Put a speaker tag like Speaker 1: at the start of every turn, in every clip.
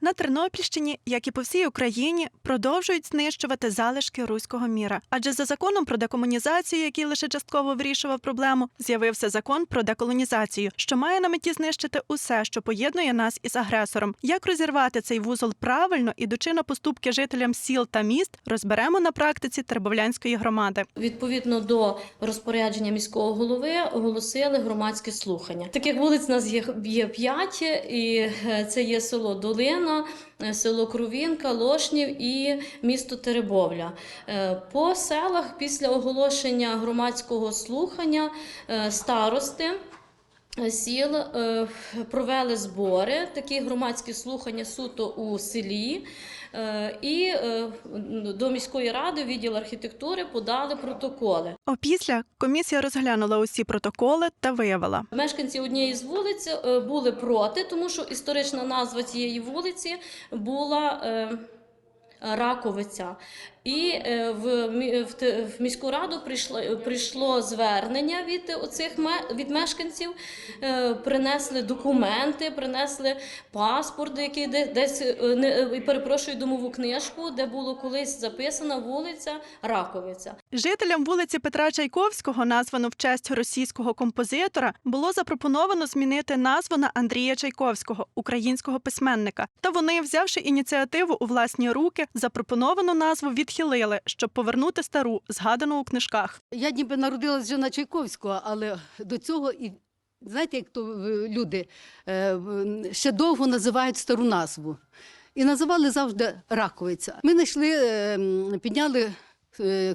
Speaker 1: На Тернопільщині, як і по всій Україні, продовжують знищувати залишки руського міра. Адже за законом про декомунізацію, який лише частково вирішував проблему, з'явився закон про деколонізацію, що має на меті знищити усе, що поєднує нас із агресором. Як розірвати цей вузол правильно, ідучи на поступки жителям сіл та міст, розберемо на практиці Тербовлянської громади.
Speaker 2: Відповідно до розпорядження міського голови оголосили громадське слухання. Таких вулиць у нас є, п'ять, і е, це є село Долина, е, село Кровінка, Лошнів і місто Теребовля. Е, По селах після оголошення громадського слухання е, старости. Сіл е, провели збори, такі громадські слухання суто у селі, е, і е, до міської ради відділ архітектури подали протоколи.
Speaker 1: Опісля комісія розглянула усі протоколи та виявила.
Speaker 2: Мешканці однієї з вулиць були проти, тому що історична назва цієї вулиці була. Раковиця. І е, в, в, міську раду прийшло, прийшло звернення від оцих від мешканців, е, принесли документи, принесли паспорт, який десь е, перепрошую домову книжку, де було колись записана вулиця Раковиця.
Speaker 1: Жителям вулиці Петра Чайковського, названу в честь російського композитора, було запропоновано змінити назву на Андрія Чайковського, українського письменника. Та вони, взявши ініціативу у власні руки, запропоновану назву відхилили, щоб повернути стару, згадану у книжках.
Speaker 3: Я ніби народилась вже на Чайковського, але до цього і знаєте, як то е, люди е, ще довго називають стару назву. І називали завжди Раковиця. Ми знайшли, е, підняли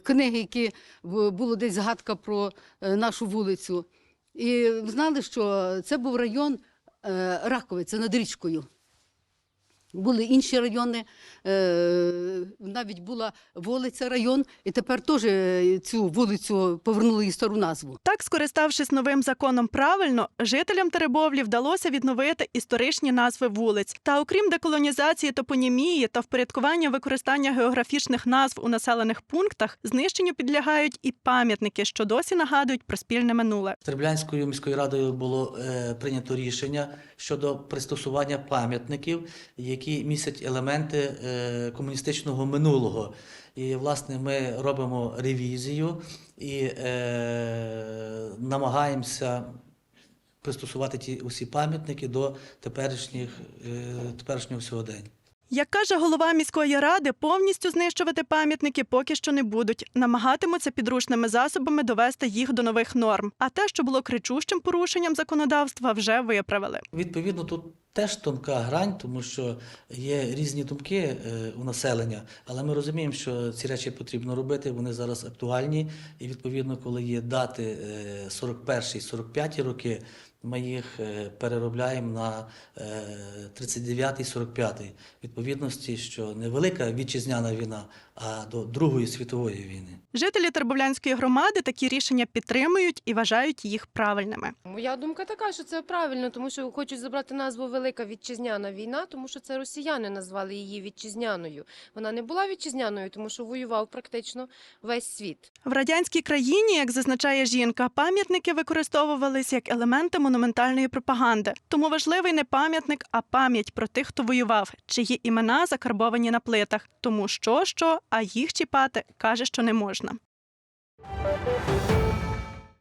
Speaker 3: книги, які було десь згадка про нашу вулицю. І знали, що це був район Раковиця над річкою. Були інші райони, е, навіть була вулиця район, і тепер теж е, цю вулицю повернули їй стару назву.
Speaker 1: Так, скориставшись новим законом правильно, жителям Теребовлі вдалося відновити історичні назви вулиць. Та окрім деколонізації топонімії та впорядкування використання географічних назв у населених пунктах, знищенню підлягають і пам'ятники, що досі нагадують про спільне минуле.
Speaker 4: Терблянською міською радою було е, прийнято рішення щодо пристосування пам'ятників, які містять елементи е, комуністичного минулого. І, власне, ми робимо ревізію і е, намагаємося пристосувати ті усі пам'ятники до теперішніх, е, теперішнього сьогодення.
Speaker 1: Як каже голова міської ради, повністю знищувати пам'ятники поки що не будуть. Намагатимуться підручними засобами довести їх до нових норм. А те, що було кричущим порушенням законодавства, вже виправили.
Speaker 4: Відповідно, тут теж тонка грань, тому що є різні думки е, у населення, але ми розуміємо, що ці речі потрібно робити, вони зараз актуальні. І відповідно, коли є дати е, 41-45 роки, ми їх е, переробляємо на е, 39-45 відповідності, що не велика вітчизняна війна, а до Другої світової війни.
Speaker 1: Жителі Тербовлянської громади такі рішення підтримують і вважають їх правильними.
Speaker 5: Моя думка така, що це правильно, тому що хочуть забрати назву Велика Вітчизняна війна, тому що це росіяни назвали її вітчизняною. Вона не була вітчизняною, тому що воював практично весь світ.
Speaker 1: В радянській країні, як зазначає жінка, пам'ятники використовувались як елементи монументальної пропаганди. Тому важливий не пам'ятник, а пам'ять про тих, хто воював, чиї імена закарбовані на плитах. Тому що що, а їх чіпати каже, що не можна.